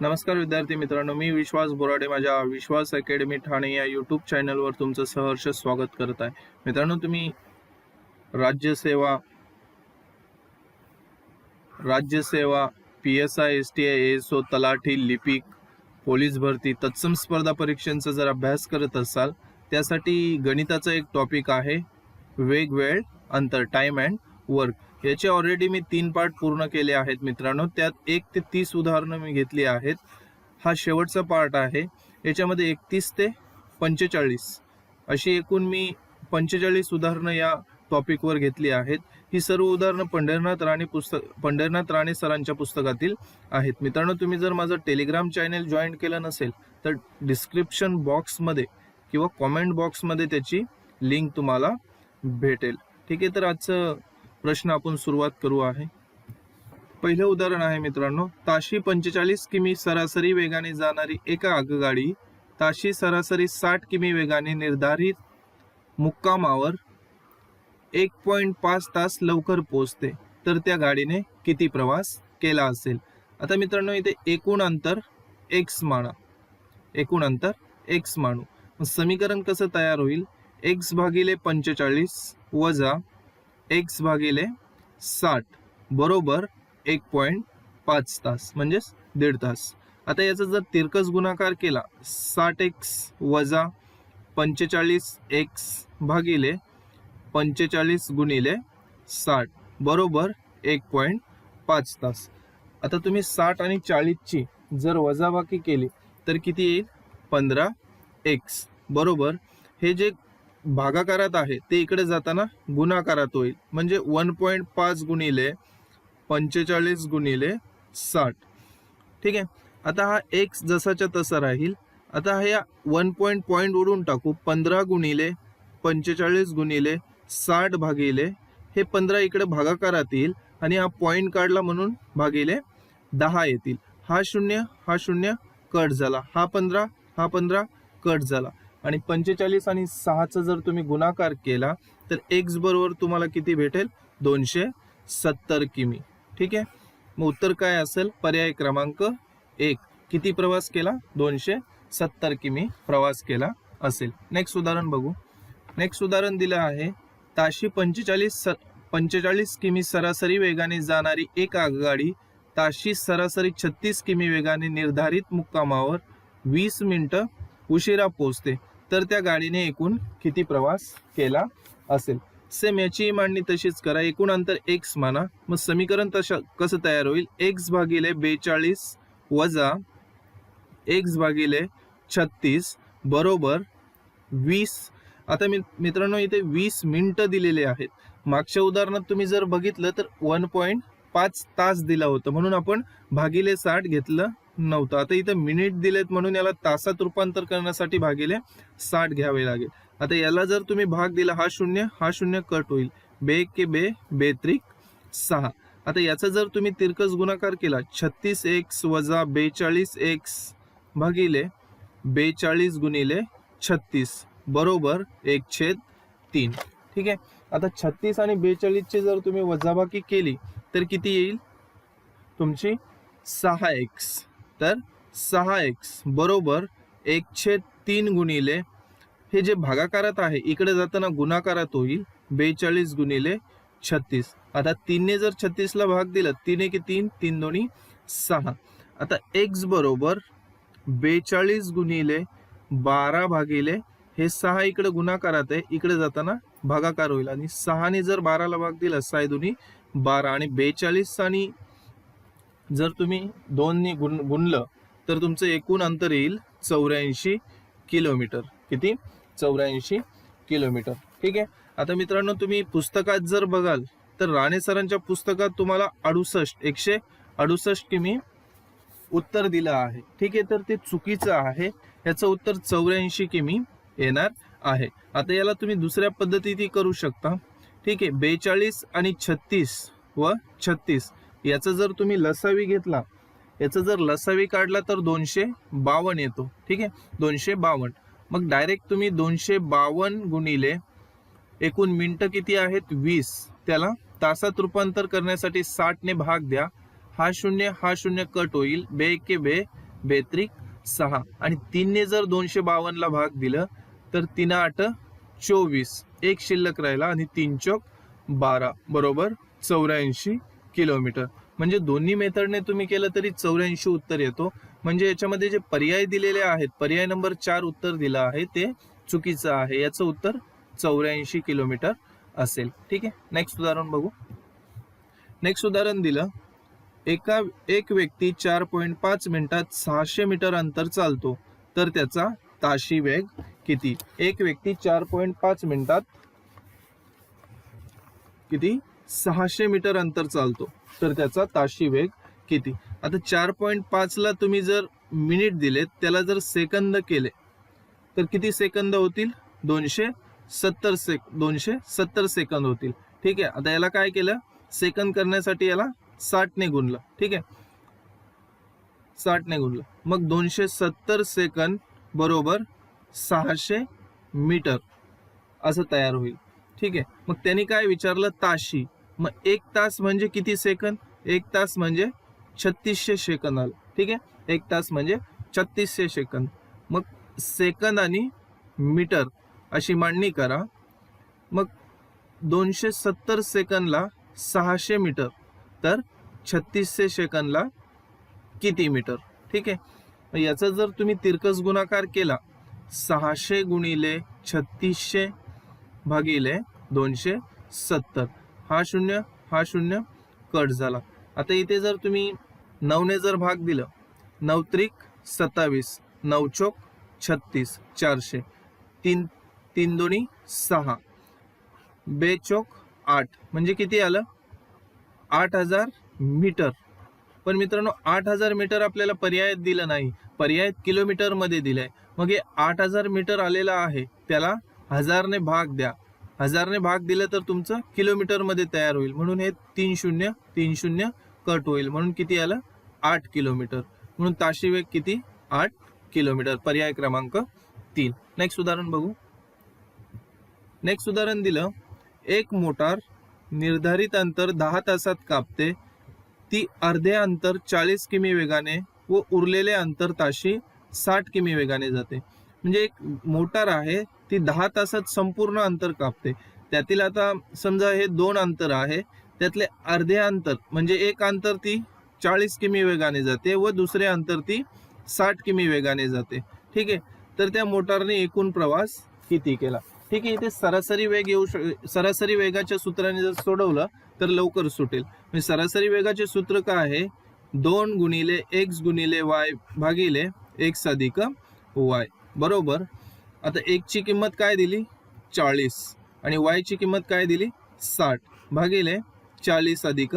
नमस्कार विद्यार्थी मित्रांनो मी विश्वास बोराडे माझ्या विश्वास अकॅडमी ठाणे या यूट्यूब चॅनलवर तुमचं सहर्ष स्वागत करत आहे. मित्रांनो तुम्ही राज्यसेवा राज्यसेवा P S I S T I S O तलाठी लिपिक पोलीस भरती तत्सम स्पर्धा परीक्षांचा जर अभ्यास करत असाल त्यासाठी गणिताचा एक टॉपिक आहे वेग वेळ अंतर टाइम अँड वर्क याचे ऑलरेडी मी तीन पार्ट पूर्ण केले आहेत मित्रांनो. त्यात एक ते तीस उदाहरणं मी घेतली आहेत. हा शेवटचा पार्ट आहे. याच्यामध्ये एकतीस ते पंचेचाळीस. अशी एकूण मी पंचेचाळीस उदाहरणं या टॉपिकवर घेतली आहेत. ही सर्व उदाहरणं पंढरनाथ राणे पुस्तक पंढरनाथ राणे सरांच्या पुस्तकातील आहेत. मित्रांनो तुम्ही जर माझं टेलिग्राम चॅनेल जॉईन केलं नसेल तर डिस्क्रिप्शन बॉक्समध्ये किंवा कॉमेंट बॉक्समध्ये त्याची लिंक तुम्हाला भेटेल. ठीक आहे तर आजचं प्रश्न आपण सुरुवात करू आहे. पहिलं उदाहरण आहे मित्रांनो ताशी पंचेचाळीस किमी सरासरी वेगाने जाणारी एका आगगाडी ताशी सरासरी साठ किमी वेगाने निर्धारित मुक्कामावर एक पॉईंट पाच तास लवकर पोहोचते. तर त्या गाडीने किती प्रवास केला असेल? आता मित्रांनो इथे एकूण अंतर एक्स माना. एकूण अंतर एक्स मानू. समीकरण कसं तयार होईल? एक्स भागिले पंचेचाळीस वजा एक्स भागिले साठ बरोबर एक पॉईंट पाच तास म्हणजेच दीड तास. आता याचा जर तिरकस गुणाकार केला साठ एक्स वजा पंचेचाळीस एक्स भागिले पंचेचाळीस गुणिले साठ बरोबर एक पॉईंट पाच तास. आता तुम्ही साठ आणि चाळीसची जर वजाबाकी केली तर किती येईल? पंधरा एक्स बरोबर. हे जे भागाकारात आहे ते इकडे जाताना गुणाकारात होईल. म्हणजे वन पॉईंट पाच गुणिले पंचेचाळीस गुणिले साठ. ठीक आहे? आता हा एक्स जसाच्या तसा राहील. आता ह्या वन पॉईंट पॉईंट उडून टाकू. पंधरा गुणिले पंचेचाळीस गुणिले साठ भागिले हे पंधरा इकडे भागाकारात येईल आणि हा पॉईंट काढला म्हणून भागिले दहा येतील. हा शून्य हा शून्य कट झाला. हा पंधरा हा पंधरा कट झाला. आणि पंचेचाळीस आणि सहाचा जर तुम्ही गुणाकार केला तर एक्स बरोबर तुम्हाला किती भेटेल? दोनशे सत्तर किमी. ठीक आहे? मग उत्तर काय असेल? पर्याय क्रमांक एक. किती प्रवास केला? दोनशे सत्तर किमी प्रवास केला असेल. नेक्स्ट उदाहरण बघू. नेक्स्ट उदाहरण दिलं आहे. ताशी पंचेचाळीस स पंचेचाळीस किमी सरासरी वेगाने जाणारी एक आगगाडी ताशी सरासरी छत्तीस किमी वेगाने निर्धारित मुक्कामावर वीस मिनिटं उशिरा पोहोचते. तर त्या गाडीने एकूण किती प्रवास केला असेल? सेम याची मांडणी तशीच करा. एकूण अंतर एक्स माना. मग समीकरण तशा कसं तयार होईल? एक्स भागिले बेचाळीस वजा एक्स भागिले छत्तीस बरोबर वीस. आता मी मित्रांनो इथे वीस मिनटं दिलेले आहेत. मागच्या उदाहरणात तुम्ही जर बघितलं तर वन पॉईंट पाच तास दिला होता. म्हणून आपण भागिले साठ घेतलं. नव्हतं. आता इथं मिनिट दिलेत म्हणून याला तासात रूपांतर करण्यासाठी भागिले साठ घ्यावे लागेल. आता याला जर तुम्ही भाग दिला हा शून्य हा शून्य कट होईल. बे के बे बेत्रिक सहा. आता याचा जर तुम्ही तिरकस गुणाकार केला छत्तीस एक्स वजा बेचाळीस एक्स भागिले बेचाळीस गुणिले छत्तीस बरोबर एक छेद तीन. ठीक आहे? आता छत्तीस आणि बेचाळीसची जर तुम्ही वजाबाकी केली तर किती येईल? तुमची सहा एक्स. तर सहा एक्स बरोबर एकशे तीन गुणिले हे जे भागाकारात आहे इकडे जाताना गुणाकारात होईल बेचाळीस गुणिले छत्तीस. आता तीनने जर छत्तीसला भाग दिला तीन एक तीन तीन दोन्ही सहा. आता एक्स बरोबर बेचाळीस गुणिले बारा भागिले हे सहा इकडे गुणाकारात आहे इकडे जाताना भागाकार होईल. आणि सहाने जर बाराला भाग दिला सहा दोन्ही बारा. आणि बेचाळीस आणि जर तुम्ही दोननी गुण गुणलं तर तुमचं एकूण अंतर येईल चौऱ्याऐंशी किलोमीटर. किती? चौऱ्याऐंशी किलोमीटर. ठीक आहे? आता मित्रांनो तुम्ही पुस्तकात जर बघाल तर राणे सरांच्या पुस्तकात तुम्हाला अडुसष्ट एकशे अडुसष्ट किमी उत्तर दिलं आहे. ठीक आहे? तर ते चुकीचं आहे. याचं उत्तर चौऱ्याऐंशी किमी येणार आहे. आता याला तुम्ही दुसऱ्या पद्धतीत करू शकता. ठीक आहे? बेचाळीस आणि छत्तीस व छत्तीस. याचा जर तुम्ही लसावी घेतला याचा जर लसावी काढला तर दोनशे बावन्न येतो. ठीक आहे? दोनशे बावन्न. मग डायरेक्ट तुम्ही दोनशे बावन्न गुणिले एकूण मिनटं किती आहेत? वीस. त्याला तासात रूपांतर करण्यासाठी साठने भाग द्या. हा शून्य हा शून्य कट होईल. बे के बे बेत्रिक सहा. आणि तीनने जर दोनशे बावन्नला भाग दिलं तर तीन आठ चोवीस. एक शिल्लक राहिला आणि तीन चौक बारा. बरोबर? चौऱ्याऐंशी किलोमीटर. म्हणजे दोन्ही मेथडने तुम्ही केलं तरी चौऱ्याऐंशी उत्तर येतो. म्हणजे याच्यामध्ये जे पर्याय दिलेले आहेत पर्याय नंबर चार उत्तर दिलं आहे ते चुकीचं आहे. याचं उत्तर चौऱ्याऐंशी किलोमीटर असेल. ठीक आहे? नेक्स्ट उदाहरण बघू. नेक्स्ट उदाहरण दिलं. एका एक व्यक्ती चार पॉईंट पाच मिनिटात सहाशे मीटर अंतर चालतो. तर त्याचा ताशी वेग किती? एक व्यक्ती चार पॉईंट पाच मिनिटात किती? सहाशे मीटर अंतर चालतो. तर त्याचा ताशी वेग किती? आता चार पॉईंट पाचला तुम्ही जर मिनिट दिले त्याला जर सेकंद केले तर किती सेकंद होतील? दोनशे सत्तर सेक दोनशे सत्तर सेकंद होतील. ठीक आहे? आता याला काय केलं? सेकंद करण्यासाठी याला साठने गुणलं. ठीक आहे? साठने गुणलं. मग दोनशे सत्तर सेकंद बरोबर सहाशे मीटर असं तयार होईल. ठीक आहे? मग त्यांनी काय विचारलं? ताशी. मग एक तास म्हणजे किती सेकंद? एक तास म्हणजे छत्तीसशे सेकंद आलं. ठीक आहे? एक तास म्हणजे छत्तीसशे सेकंद. मग सेकंद आणि मीटर अशी मांडणी करा. मग दोनशे सत्तर सेकंदला सहाशे मीटर. तर छत्तीसशे सेकंदला किती मीटर? ठीक आहे? मग याचा जर तुम्ही तिरकस गुणाकार केला सहाशे गुणिले छत्तीसशे भागिले दोनशे सत्तर. हा शून्य हा शून्य कट झाला. आता इथे जर तुम्ही नऊने जर भाग दिलं नऊ त्रिक सत्तावीस नऊ चोक छत्तीस चारशे. तीन तीन दोन्ही सहा. बेचोक आठ. म्हणजे किती आलं? आठ हजार मीटर. पण मित्रांनो आठ हजार मीटर आपल्याला पर्यायात दिलं नाही. पर्यायात किलोमीटरमध्ये दिलं आहे मग हे आठ हजार मीटर आलेलं आहे त्याला हजारने भाग द्या. हजारने भाग दिलं तर तुमचं किलोमीटरमध्ये तयार होईल. म्हणून हे तीन शून्य तीन शून्य कट होईल. म्हणून किती आलं? आठ किलोमीटर. म्हणून ताशी वेग किती? आठ किलोमीटर. पर्याय क्रमांक तीन. नेक्स्ट उदाहरण बघू. नेक्स्ट उदाहरण दिलं. एक मोटार निर्धारित अंतर दहा तासात कापते. ती अर्धे अंतर चाळीस किमी वेगाने व उरलेले अंतर ताशी साठ किमी वेगाने जाते. म्हणजे एक मोटार आहे ती दहा तासात संपूर्ण अंतर कापते. त्यातील आता समजा हे दोन अंतर आहे त्यातले अर्धे अंतर म्हणजे एक अंतर ती चाळीस किमी वेगाने जाते व दुसरे अंतर ती साठ किमी वेगाने जाते. ठीक आहे? तर त्या मोटारने एकूण प्रवास किती केला? ठीक आहे इथे सरासरी वेग येऊ शक सरासरी वेगाच्या सूत्राने जर सोडवलं तर लवकर सुटेल. म्हणजे सरासरी वेगाचे सूत्र काय आहे? दोन गुणिले एक्स गुणिले वाय भागिले एक्स अधिक वाय. बरोबर? आता एकची किंमत काय दिली? चाळीस. आणि वायची किंमत काय दिली? साठ. भागिले चाळीस अधिक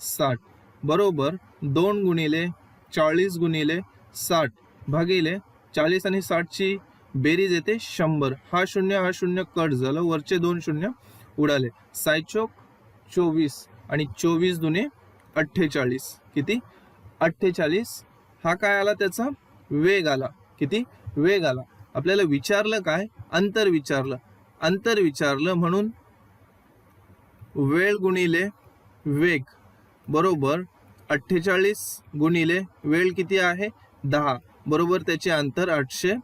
साठ. बरोबर दोन गुणिले चाळीस गुणिले साठ. भागिले चाळीस आणि साठची बेरीज येते शंभर. हा शून्य हा शून्य कट झालं. वरचे दोन शून्य उडाले. सायचोक चोवीस आणि चोवीस दुने अठ्ठेचाळीस. किती? अठ्ठेचाळीस. हा काय आला त्याचा? वेग आला. किती? वेग आला. आपल्याला विचारलं काय? अंतर विचारलं. अंतर विचारलं म्हणून वेळ गुणिले वेग. बरोबर? अठ्ठेचाळीस गुणिले वेळ किती आहे? दहा. बरोबर? त्याचे अंतर आठशे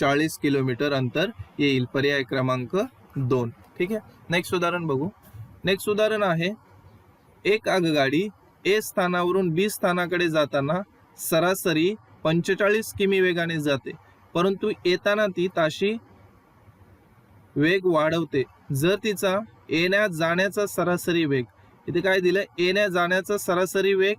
चाळीस किलोमीटर अंतर येईल. पर्याय क्रमांक दोन. ठीक आहे? नेक्स्ट उदाहरण बघू. नेक्स्ट उदाहरण आहे एक आगगाडी ए स्थानावरून बी स्थानाकडे जाताना सरासरी पंचेचाळीस किमी वेगाने जाते. परंतु येताना ती ताशी वेग वाढवते. जर तिचा येण्या जाण्याचा सरासरी वेग इथे काय दिलं? येण्या जाण्याचा सरासरी वेग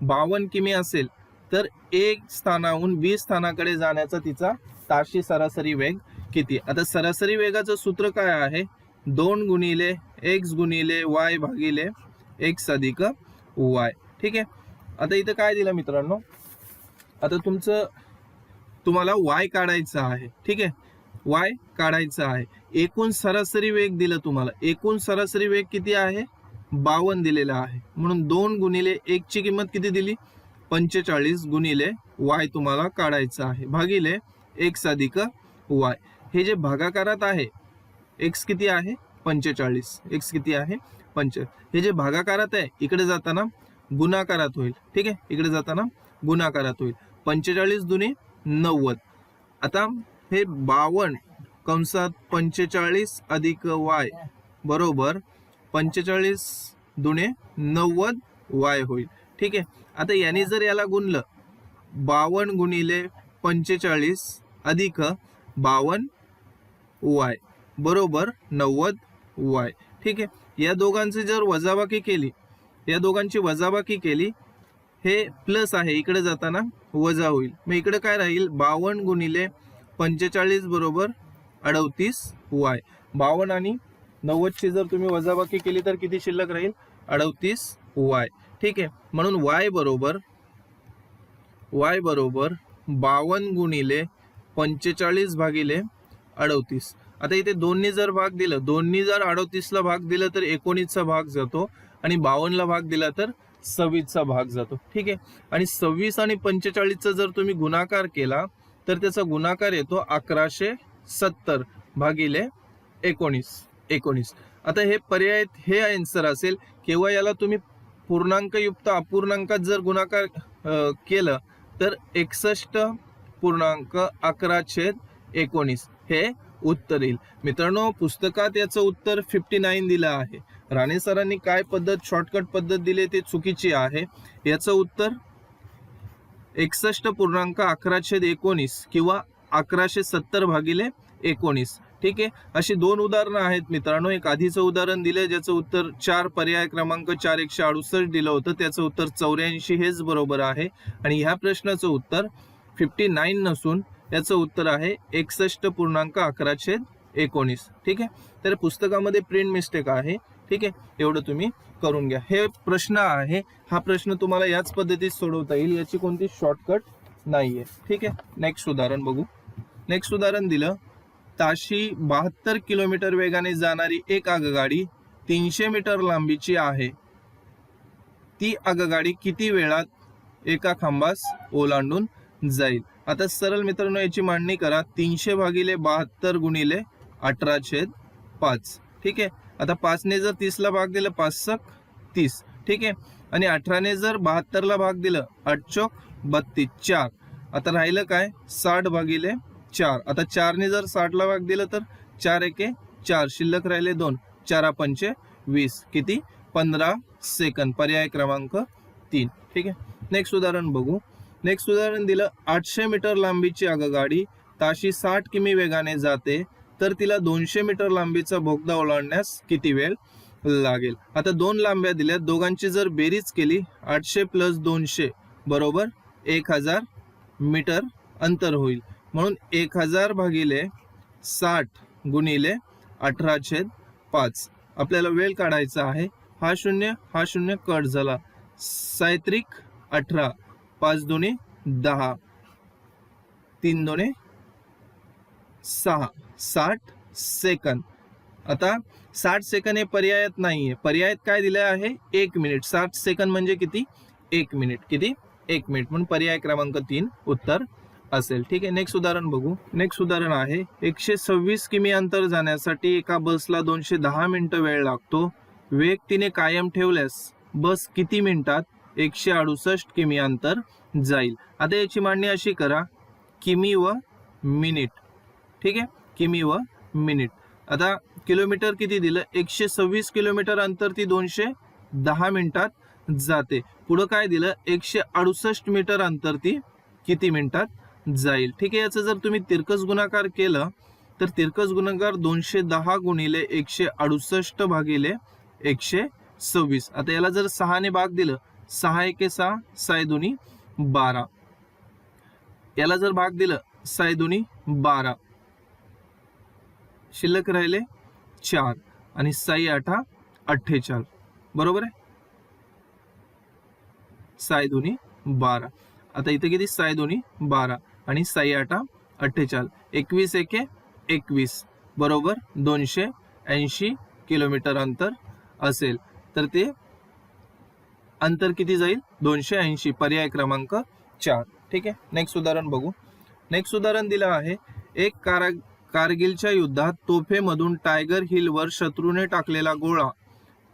बावन्न किमी असेल तर एक स्थानाहून वीस स्थानाकडे जाण्याचा तिचा ताशी सरासरी वेग किती? आता सरासरी वेगाचं सूत्र काय आहे? दोन गुणिले एक्स गुणिले वाय भागिले एक्स अधिक वाय ठीक आहे? आता इथं काय दिलं मित्रांनो? आता तुमचं तुम्हाला वाय काढायचं आहे. ठीक आहे? वाय काढायचं आहे. एकूण सरासरी वेग दिलं तुम्हाला. एकूण सरासरी वेग किती आहे? बावन्न दिलेला आहे. म्हणून दोन गुणिले एकची किंमत किती दिली? पंचेचाळीस गुणिले वाय तुम्हाला काढायचं आहे. भागिले एक्स अधिक वाय. हे जे भागाकारात आहे एक्स किती आहे? पंचेचाळीस. एक्स किती आहे? पंच. हे जे भागाकारात आहे इकडे जाताना गुणाकारात होईल. ठीक आहे? इकडे जाताना गुणाकारात होईल. पंचेचाळीस दुनी नव्वद. आता हे बावन्न कंसात पंचेचाळीस अधिक वाय बरोबर पंचेचाळीस दुणे नव्वद वाय होईल. ठीक आहे? आता याने जर याला गुणलं बावन्न गुणिले पंचेचाळीस अधिक बावन्न वाय बरोबर नव्वद वाय. ठीक आहे? या दोघांची जर वजाबाकी केली या दोघांची वजाबाकी केली हे प्लस आहे इकडे जाताना वजा होईल. मग इकडे काय राहील? बावन्न गुणिले पंचेचाळीस बरोबर अडतीस वाय. बावन्न आणि नव्वदची जर तुम्ही वजाबाकी केली तर किती शिल्लक राहील? अडतीस वाय. ठीक आहे. म्हणून वाय बरोबर वाय बरोबर बावन्न गुणिले पंचेचाळीस भागिले अडतीस. आता इथे दोन्ही जर भाग दिलं दोन्ही जर अडतीसला भाग दिला तर एकोणीसचा भाग जातो आणि बावन्नला भाग दिला तर सव्वीसचा भाग जातो. ठीक आहे? आणि सव्वीस आणि पंचेचाळीसचा जर तुम्ही गुणाकार केला तर त्याचा गुणाकार येतो अकराशे सत्तर भागिले एकोणीस. एकोणीस. आता हे पर्याय हे आन्सर असेल किंवा याला तुम्ही पूर्णांकयुक्त अपूर्णांकात जर गुणाकार केलं तर एकसष्ट पूर्णांक अकरा छेद एकोणीस हे उत्तर येईल. मित्रांनो पुस्तकात याचं उत्तर फिफ्टी नाईन दिलं आहे. राणे सरांनी काय पद्धत शॉर्टकट पद्धत दिली ती चुकीची आहे? याचं उत्तर एकसष्ट पूर्णांक अकराशे एकोणीस किंवा अकराशे सत्तर भागिले एकोणीस. ठीक आहे? अशी दोन उदाहरणं आहेत मित्रांनो. एक आधीचं उदाहरण दिलं ज्याचं उत्तर चार पर्याय क्रमांक चार एकशे अडुसष्ट दिलं होतं. त्याचं उत्तर चौऱ्याऐंशी हेच बरोबर आहे. आणि ह्या प्रश्नाचं उत्तर फिफ्टी नाईन नसून याचं उत्तर आहे एकसष्ट पूर्णांक अकराशे एकोणीस. ठीक आहे? तर पुस्तकामध्ये प्रिंट मिस्टेक आहे. ठीक आहे? एवढं तुम्ही करून घ्या. हे प्रश्न आहे. हा प्रश्न तुम्हाला याच पद्धतीत सोडवता येईल. याची कोणती शॉर्टकट नाहीये. ठीक आहे? नेक्स्ट उदाहरण बघू. नेक्स्ट उदाहरण दिलं. ताशी बहात्तर किलोमीटर वेगाने जाणारी एक आगगाडी तीनशे मीटर लांबीची आहे. ती आगगाडी किती वेळात एका खांबास ओलांडून जाईल? आता सरळ मित्रांनो याची मांडणी करा. तीनशे भागिले बहात्तर गुणिले अठरा छेद पाच. ठीक आहे? आता पाचने जर तीसला भाग दिला पाच सक तीस. ठीक आहे? आणि अठराने जर बहात्तरला भाग दिलं आठ चौक बत्तीस चार. आता राहिलं काय? साठ भागिले चार. आता चारने जर साठला भाग दिलं तर चार एके चार. शिल्लक राहिले दोन. चारा पंचे वीस. किती? पंधरा सेकंद. पर्याय क्रमांक तीन. ठीक आहे? नेक्स्ट उदाहरण बघू. नेक्स्ट उदाहरण दिलं आठशे मीटर लांबीची आगगाडी. ताशी साठ किमी वेगाने जाते. तर तिला दोनशे मीटर लांबीचा बोगदा ओलांडण्यास किती वेळ लागेल? आता दोन लांब्या दिल्या दोघांची जर बेरीज केली आठशे प्लस दोनशे बरोबर एक हजार मीटर अंतर होईल. म्हणून एक हजार भागिले साठ गुणिले अठरा छेद पाच. आपल्याला वेळ काढायचा आहे. हा शून्य हा शून्य कट झाला. सायत्रिक अठरा पाच दोन्ही दहा. तीन दोन्ही सहा साठ सेकंद. आता साठ सेकंद हे पर्यायात नाहीये. पर्यायात काय दिलं आहे? एक मिनिट. साठ सेकंद म्हणजे किती? एक मिनिट. किती? एक मिनिट. म्हणून पर्याय क्रमांक तीन उत्तर असेल. ठीक आहे नेक्स्ट उदाहरण बघू. नेक्स्ट उदाहरण आहे एकशे सव्वीस किमी अंतर जाण्यासाठी एका बसला दोनशे दहा मिनिटं वेळ लागतो. वेग तिने कायम ठेवल्यास बस किती मिनिटात एकशे अडुसष्ट किमी अंतर जाईल? आता याची मांडणी अशी करा किमी व मिनिट. ठीक आहे? किमी व मिनिट. आता किलोमीटर किती दिलं? एकशे सव्वीस किलोमीटर अंतर ती दोनशे दहा मिनिटात जाते. पुढं काय दिलं? एकशे अडुसष्ट मीटर अंतर ती किती मिनिटात जाईल? ठीक आहे? याचं जर तुम्ही तिरकस गुणाकार केलं तर तिरकस गुणाकार दोनशे दहा गुणिले एकशे अडुसष्ट भागिले एकशे सव्वीस. आता याला जर सहाने भाग दिलं सहा एके सहा साय दोन्ही बारा. याला जर भाग दिलं साय दोन्ही बारा. शिल्लक राहिले चार आणि साई आठा अठ्ठेचाळ. बरोबर आहे? साय दोन्ही बारा. आता इथे किती? साय दोन्ही बारा आणि साई आठा अठ्ठेचाळ. एकवीस एके एकवीस. बरोबर? दोनशे ऐंशी किलोमीटर अंतर असेल. तर ते अंतर किती जाईल? दोनशे ऐंशी. पर्याय क्रमांक चार. ठीक आहे? नेक्स्ट उदाहरण बघू. नेक्स्ट उदाहरण दिलं आहे. एक कारा कारगिलच्या युद्धात तोफेमधून टायगर हिलवर शत्रूने टाकलेला गोळा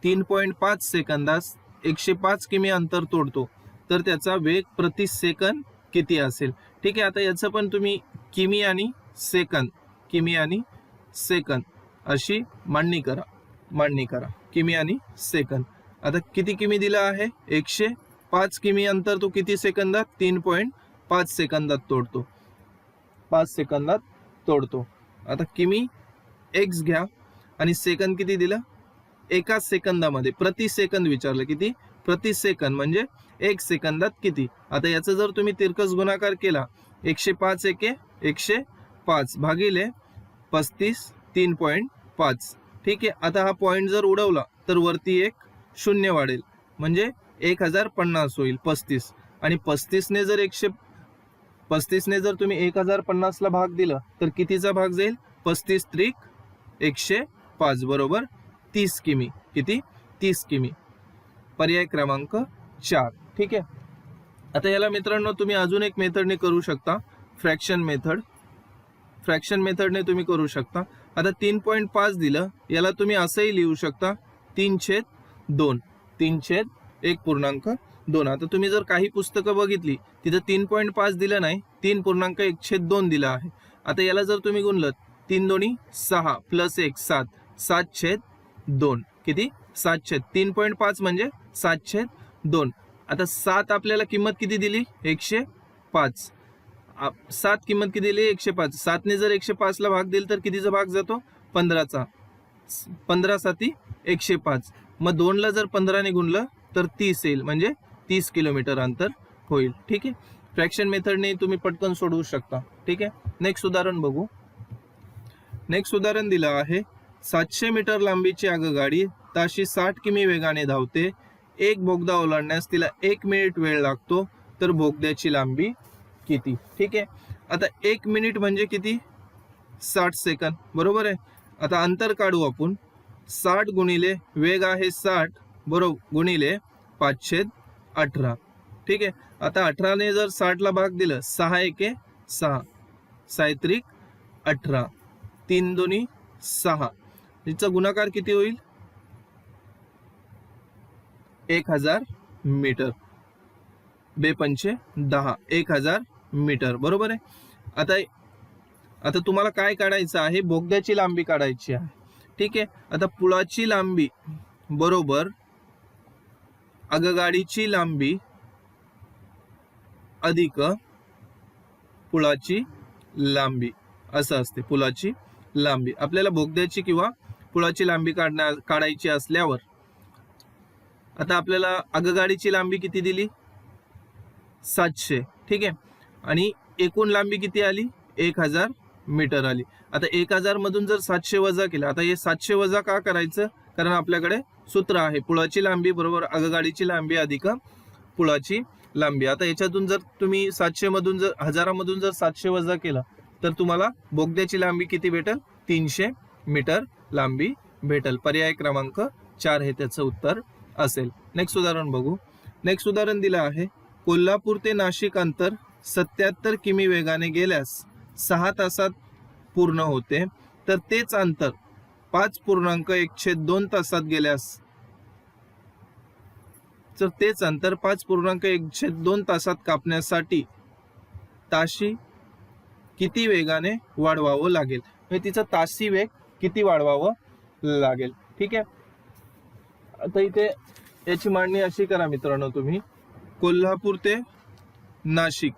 तीन पॉईंट पाच सेकंदास एकशे पाच किमी अंतर तोडतो. तर त्याचा वेग प्रति सेकंद किती असेल? ठीक आहे आता याचं पण तुम्ही किमी आणि सेकंद किमी आणि सेकंद अशी मांडणी करा मांडणी करा. किमी आणि सेकंद. आता किती किमी दिला आहे? एकशे पाच किमी अंतर तो किती सेकंदात? तीन पॉईंट पाच सेकंदात तोडतो. पाच सेकंदात तोडतो. आता किमी एक्स घ्या आणि सेकंद किती दिलं? एका सेकंदामध्ये प्रति सेकंद विचारलं किती? प्रति सेकंद म्हणजे एक सेकंदात किती? आता याचा जर तुम्ही तिरकस गुणाकार केला एकशे पाच एके एकशे पाच भागिले पस्तीस तीन पॉईंट पाच. ठीक आहे आता हा पॉईंट जर उडवला तर वरती एक शून्य वाढेल. म्हणजे एक हजार पन्नास होईल पस्तीस. आणि पस्तीसने जर एकशे पस्तीसने जर तुम्ही एक हजार पन्नासला भाग दिला तर कितीचा भाग जाईल? पस्तीस त्रिक एकशे पाच बरोबर? तीस किमी. किती? तीस किमी. पर्याय क्रमांक चार. ठीक आहे? आता याला मित्रांनो तुम्ही अजून एक मेथडने करू शकता. फ्रॅक्शन मेथड फ्रॅक्शन मेथडने तुम्ही करू शकता. आता तीन पॉईंट पाच दिलं याला तुम्ही असंही लिहू शकता. तीन छेद दोन. तीन छेद एक पूर्णांक दोन. आता तुम्ही जर काही पुस्तकं बघितली तिथं तीन पॉईंट पाच दिलं नाही तीन पूर्णांक एक छेद दोन दिलं आहे. आता याला जर तुम्ही गुणलं तीन दोन्ही सहा प्लस एक सात सात छेद दोन. किती? सात छेद. तीन पॉईंट पाच म्हणजे सात छेद दोन. आता सात आपल्याला किंमत किती दिली? एकशे पाच. आप- सात किंमत किती दिली? एकशे पाच. सातने जर एकशे पाचला भाग दिला तर कितीचा भाग जातो? पंधराचा. पंधरा साती एकशे पाच. मग दोनला जर पंधराने गुणलं तर तीस येईल. म्हणजे तीस किलोमीटर अंतर होईल. ठीक आहे? फ्रॅक्शन मेथडने तुम्ही पटकन सोडवू शकता. ठीक आहे? नेक्स्ट उदाहरण बघू. नेक्स्ट उदाहरण दिलं आहे. सातशे मीटर लांबीची आगगाडी ताशी साठ किमी वेगाने धावते. एक बोगदा ओलांडण्यास तिला एक मिनिट वेळ लागतो. तर बोगद्याची लांबी किती? ठीक आहे? आता एक मिनिट म्हणजे किती? साठ सेकंद. बरोबर आहे? आता अंतर काढू आपण. साठ गुणिले वेग आहे साठ बरोबर गुणिले पाचशे अठरा. ठीक आहे? आता अठराने जर साठला भाग दिलं सहा एके सहा. सायत्रिक अठरा. तीन दोन्ही सहा. हिचा गुणाकार किती होईल? एक हजार मीटर. बेपंचे दहा. एक हजार मीटर. बरोबर आहे? आता आता तुम्हाला काय काढायचं आहे? बोगद्याची लांबी काढायची आहे. ठीक आहे? आता पुळाची लांबी बरोबर आगगाडीची लांबी अधिक पुलाची लांबी. असं असते पुलाची लांबी. आपल्याला बोगद्याची किंवा पुलाची लांबी काढण्या काढायची असल्यावर. आता आपल्याला आगगाडीची लांबी किती दिली? सातशे. ठीक आहे? आणि एकूण लांबी किती आली? एक हजार मीटर आली. आता एक हजार मधून जर सातशे वजा केलं आता हे सातशे वजा का करायचं? कारण आपल्याकडे सूत्र आहे. पुळाची लांबी बरोबर आगगाडीची लांबी अधिक पुळाची लांबी. आता याच्यातून जर तुम्ही सातशे मधून जर हजारामधून जर सातशे वजा केला तर तुम्हाला बोगद्याची लांबी किती भेटेल? तीनशे मीटर लांबी भेटेल. पर्याय क्रमांक चार हे त्याचं उत्तर असेल. नेक्स्ट उदाहरण बघू. नेक्स्ट उदाहरण दिलं आहे. कोल्हापूर ते नाशिक अंतर सत्याहत्तर किमी वेगाने गेल्यास सहा तासात पूर्ण होते. तर तेच अंतर पाच पूर्णांक एकशे दोन तासात गेल्यास. तर तेच अंतर पाच पूर्णांक एकशे दोन तासात कापण्यासाठी ताशी किती वेगाने वाढवावं लागेल? म्हणजे तिचं ताशी वेग किती वाढवावं लागेल? ठीक आहे? आता इथे याची मांडणी अशी करा मित्रांनो तुम्ही. कोल्हापूर ते नाशिक.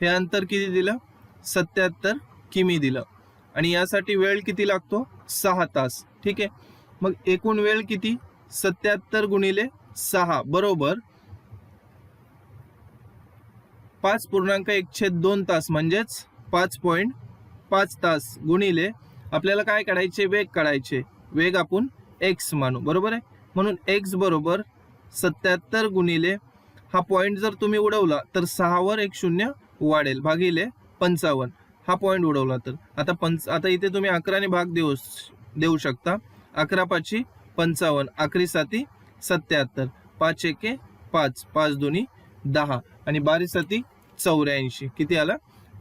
हे अंतर किती दिलं? सत्याहत्तर किमी दिलं. आणि यासाठी वेळ किती लागतो? सहा तास. ठीक आहे? मग एकूण वेळ किती? सत्याहत्तर गुणिले सहा. बरोबर? पाच पूर्णांक एकशे दोन तास म्हणजेच पाच पॉईंट पाच तास गुणिले आपल्याला काय काढायचे? वेग काढायचे. वेग आपण एक्स मानू. बरोबर आहे? म्हणून एक्स बरोबर सत्याहत्तर गुणिले हा पॉईंट जर तुम्ही उडवला तर सहावर एक शून्य वाढेल. भागिले पंचावन्न. हा पॉईंट उडवला तर. आता पंच आता इथे तुम्ही अकराने भाग देऊ देऊ शकता. अकरा पाचशे पंचावन्न अकरी साती सत्याहत्तर. पाच एके पाच पाच दोन्ही दहा. आणि बारी साती चौऱ्याऐंशी. किती आला?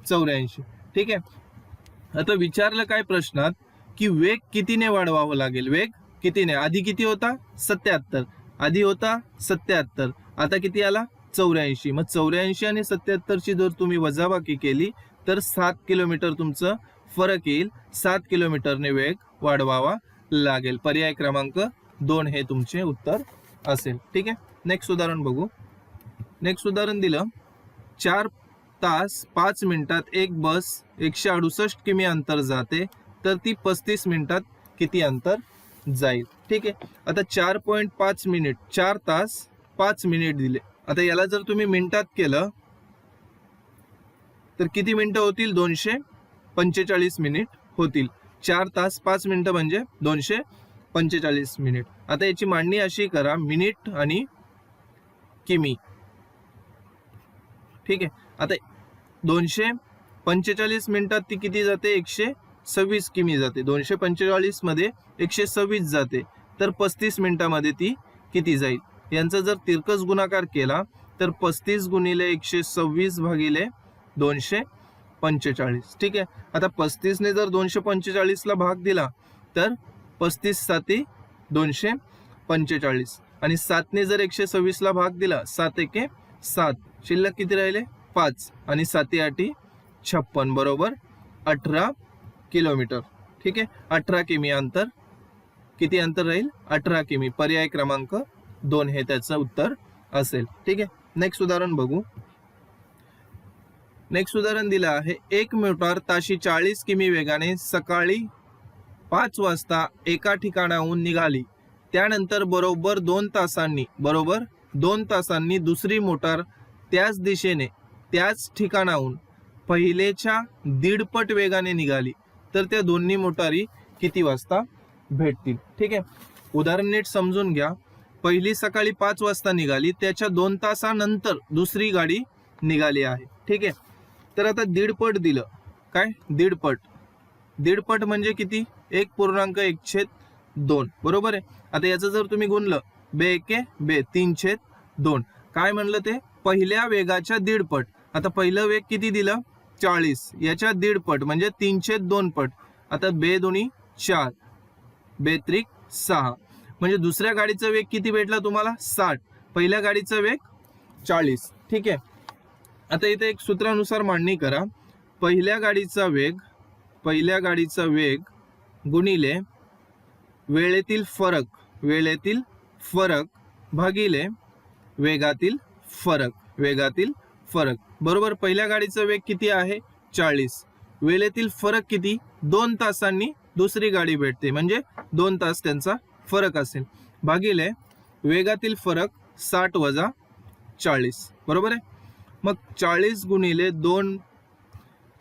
चौऱ्याऐंशी. ठीक आहे? आता विचारलं काय प्रश्नात की वेग कितीने वाढवावं लागेल? वेग कितीने? आधी किती होता? सत्याहत्तर. आधी होता सत्याहत्तर. आता किती आला? चौऱ्याऐंशी. मग चौऱ्याऐंशी आणि सत्याहत्तरची जर तुम्ही वजाबाकी केली तर सात किलोमीटर तुमचं फरक येईल. सात किलोमीटरने वेग वाढवावा लागेल. पर्याय क्रमांक दोन हे तुमचे उत्तर असेल. ठीक आहे? नेक्स्ट उदाहरण बघू. नेक्स्ट उदाहरण दिलं. चार तास पाच मिनिटात एक बस एकशे अडुसष्ट किमी अंतर जाते. तर ती पस्तीस मिनिटात किती अंतर जाईल? ठीक आहे? आता चार पॉईंट पाच मिनिट चार तास पाच मिनिट दिले. आता याला जर तुम्ही मिनिटात केलं तर किती मिनिटं होतील? दोनशे पंचेचाळीस मिनिट होतील. चार तास पाच मिनिटं म्हणजे दोनशे पंचेचाळीस मिनिट. आता याची मांडणी अशी करा मिनिट आणि किमी. ठीक आहे? आता दोनशे पंचेचाळीस मिनिटात ती किती जाते? एकशे सव्वीस किमी जाते. दोनशे पंचेचाळीसमध्ये एकशे सव्वीस जाते. तर पस्तीस मिनिटामध्ये ती किती जाईल? यांचा जर तिरकस गुणाकार केला तर पस्तीस गुणिले एकशे सव्वीस भागिले दोनशे पंचेचाळीस. ठीक आहे? आता पस्तीसने जर दोनशे पंचेचाळीसला भाग दिला तर पस्तीस साती दोनशे पंचेचाळीस. आणि सातने जर एकशे सव्वीसला भाग दिला सात एके सात. शिल्लक किती राहिले? पाच. आणि साती आठी छप्पन. बरोबर? अठरा किलोमीटर. ठीक आहे? अठरा किमी अंतर. किती अंतर राहील? अठरा किमी. पर्याय क्रमांक दोन हे त्याचं उत्तर असेल. ठीक आहे? नेक्स्ट उदाहरण बघू. नेक्स्ट उदाहरण दिलं आहे. एक मोटार ताशी चाळीस किमी वेगाने सकाळी पाच वाजता एका ठिकाणाहून निघाली. त्यानंतर बरोबर दोन तासांनी बरोबर दोन तासांनी दुसरी मोटार त्याच दिशेने त्याच ठिकाणाहून पहिलेच्या दीडपट वेगाने निघाली. तर त्या दोन्ही मोटारी किती वाजता भेटतील? ठीक आहे. उदाहरण नीट समजून घ्या. पहिली सकाळी पाच वाजता निघाली त्याच्या दोन तासानंतर दुसरी गाडी निघाली आहे. ठीक आहे. तर आता दीडपट दिलं. काय? दीडपट दीडपट म्हणजे किती? एक पूर्णांक एक छेद दोन. बरोबर आहे? आता याचं जर तुम्ही गुणलं बे एके बे तीन छेद दोन. काय म्हणलं ते? पहिल्या वेगाच्या दीडपट आता पहिलं वेग किती दिलं? चाळीस. याच्या दीडपट म्हणजे तीनशे दोन पट. आता बे दोन्ही चार. बेत्रिक सहा. म्हणजे दुसऱ्या गाडीचा वेग किती भेटला तुम्हाला? साठ. पहिल्या गाडीचा वेग चाळीस. ठीक आहे? आता इथे एक सूत्रानुसार मांडणी करा. पहिल्या गाडीचा वेग पहिल्या गाडीचा वेग गुणिले वेळेतील फरक वेळेतील फरक भागिले वेगातील फरक वेगातील फरक. बरोबर पहिल्या गाडीचा वेग किती आहे? चाळीस. वेळेतील फरक किती? दोन तासांनी दुसरी गाडी भेटते. म्हणजे दोन तास त्यांचा फरक असेल. भागिले वेगातील फरक साठ वजा चाळीस. बरोबर आहे? मग चाळीस गुणिले दोन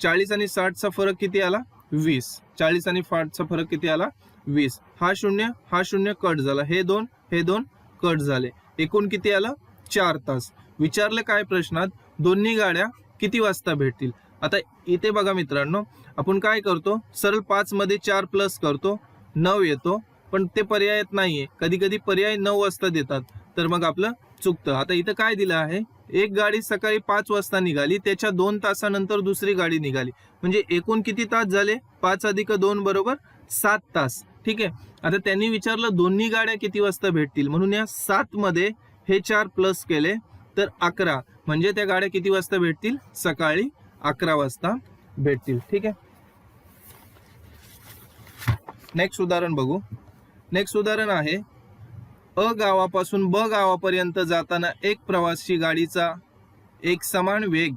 चाळीस आणि साठचा फरक किती आला? वीस. चाळीस आणि साठचा फरक किती आला? वीस. हा शून्य हा शून्य कट झाला. हे दोन हे दोन कट झाले. एकूण किती आलं? चार तास. विचारलं काय प्रश्नात? दोन्ही गाड्या किती वाजता भेटतील? आता इथे बघा मित्रांनो आपण काय करतो? सरळ पाच मध्ये चार प्लस करतो. नऊ येतो. पण ते पर्यायात नाहीये. कधी कधी पर्याय नऊ वाजता देतात. तर मग आपलं चुकतं. आता इथं काय दिलं आहे? एक गाडी सकाळी पाच वाजता निघाली त्याच्या दोन तासानंतर दुसरी गाडी निघाली. म्हणजे एकूण किती तास झाले? पाच अधिक दोन बरोबर सात तास. ठीक आहे? आता त्यांनी विचारलं दोन्ही गाड्या किती वाजता भेटतील? म्हणून या सात मध्ये हे चार प्लस केले तर अकरा. म्हणजे त्या गाड्या किती वाजता भेटतील? सकाळी अकरा वाजता भेटतील. ठीक आहे? नेक्स्ट उदाहरण बघू. नेक्स्ट उदाहरण आहे अ गावापासून ब गावापर्यंत जाताना एक प्रवासी गाडीचा एक समान वेग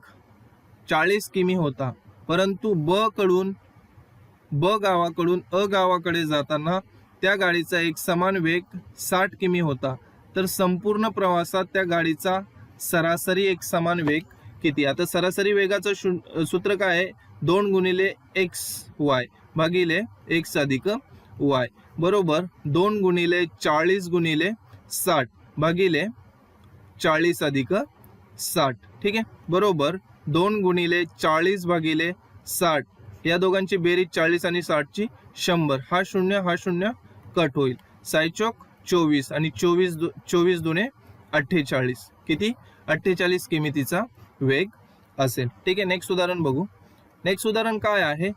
चाळीस किमी होता. परंतु ब कडून ब गावाकडून अ गावाकडे जाताना त्या गाडीचा एक समान वेग साठ किमी होता. तर संपूर्ण प्रवासात त्या गाडीचा सरासरी एक समान वेग किती? आता सरासरी वेगाचं शु सूत्र काय आहे? दोन गुणिले एक्स वाय भागिले एक्स अधिक वाय. बरोबर दोन गुणिले चाळीस गुणिले साठ भागिले चाळीस अधिक साठ. ठीक आहे? बरोबर दोन गुणिले चाळीस भागिले साठ. या दोघांची बेरीज चाळीस आणि साठची शंभर. हा शून्य हा शून्य कट होईल. सायचोक चोवीस आणि चोवीस दु चोवीस दुने अठ्ठेचाळीस. किती? अठ्ठेचाळीस किमतीचा वेग असेल. ठीक आहे? नेक्स्ट उदाहरण बघू. नेक्स्ट उदाहरण काय आहे?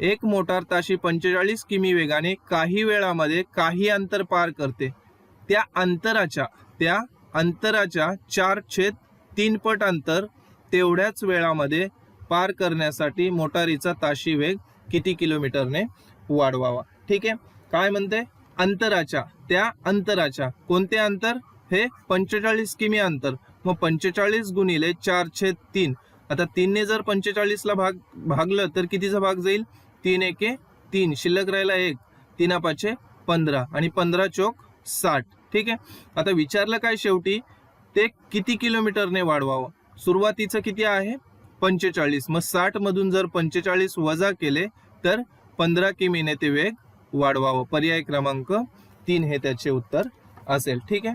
एक मोटार ताशी पंचेचाळीस किमी वेगाने काही वेळामध्ये काही अंतर पार करते. त्या अंतराच्या त्या अंतराच्या चार छेद तीन पट अंतर तेवढ्याच वेळामध्ये पार करण्यासाठी मोटारीचा ताशी वेग किती किलोमीटरने वाढवावा. ठीक आहे? काय म्हणते? अंतराच्या त्या अंतराच्या कोणते अंतर? हे पंचेचाळीस किमी अंतर. मग पंचेचाळीस गुणिले चार छेद तीन. आता तीनने जर पंचेचाळीसला भाग भागलं तर कितीचा भाग जाईल? तीन एके तीन. शिल्लक राहिला एक तीन पाचशे पंधरा. आणि पंधरा चोक साठ. ठीक आहे? आता विचारलं काय शेवटी? ते किती किलोमीटरने वाढवावं? सुरुवातीचं किती आहे? पंचेचाळीस. मग साठमधून जर पंचेचाळीस वजा केले तर पंधरा किमीने ते वेग वाढवावं. पर्याय क्रमांक तीन हे त्याचे उत्तर असेल. ठीक आहे?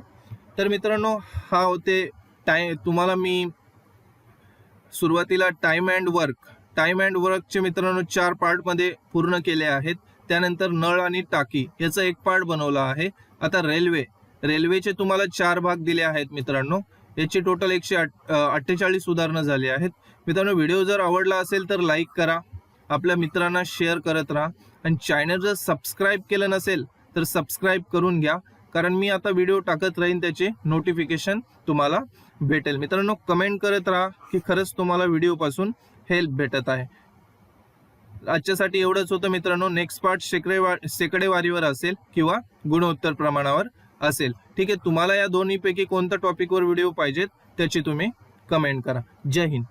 तर मित्रांनो हा होते टाय तुम्हाला मी सुरुवातीला time and work time and वर्कचे मित्रांनो चार पार्टमध्ये पूर्ण केले आहेत. त्यानंतर नळ आणि टाकी याचा एक पार्ट बनवला आहे. आता रेल्वे रेल्वेचे तुम्हाला चार भाग दिले आहेत मित्रांनो. याची टोटल एकशे अठ्ठेचाळीस उदाहरणं झाली आहेत. मित्रांनो व्हिडिओ जर आवडला असेल तर लाईक करा. आपल्या मित्रांना शेअर करत राहा. आणि चॅनल जर सबस्क्राईब केलं नसेल तर सबस्क्राईब करून घ्या. कारण मी आता व्हिडिओ टाकत राहीन त्याचे नोटिफिकेशन तुम्हाला भेटेल. मित्रांनो कमेंट करत राहा की खरंच तुम्हाला व्हिडिओपासून हेल्प भेटत आहे. आजच्यासाठी एवढंच होतं मित्रांनो. नेक्स्ट पार्ट शेकडेवा शेकडेवारीवर असेल किंवा गुणोत्तर प्रमाणावर असेल. ठीक आहे तुम्हाला या दोन्हीपैकी कोणत्या टॉपिकवर व्हिडिओ पाहिजेत त्याची तुम्ही कमेंट करा. जय हिंद.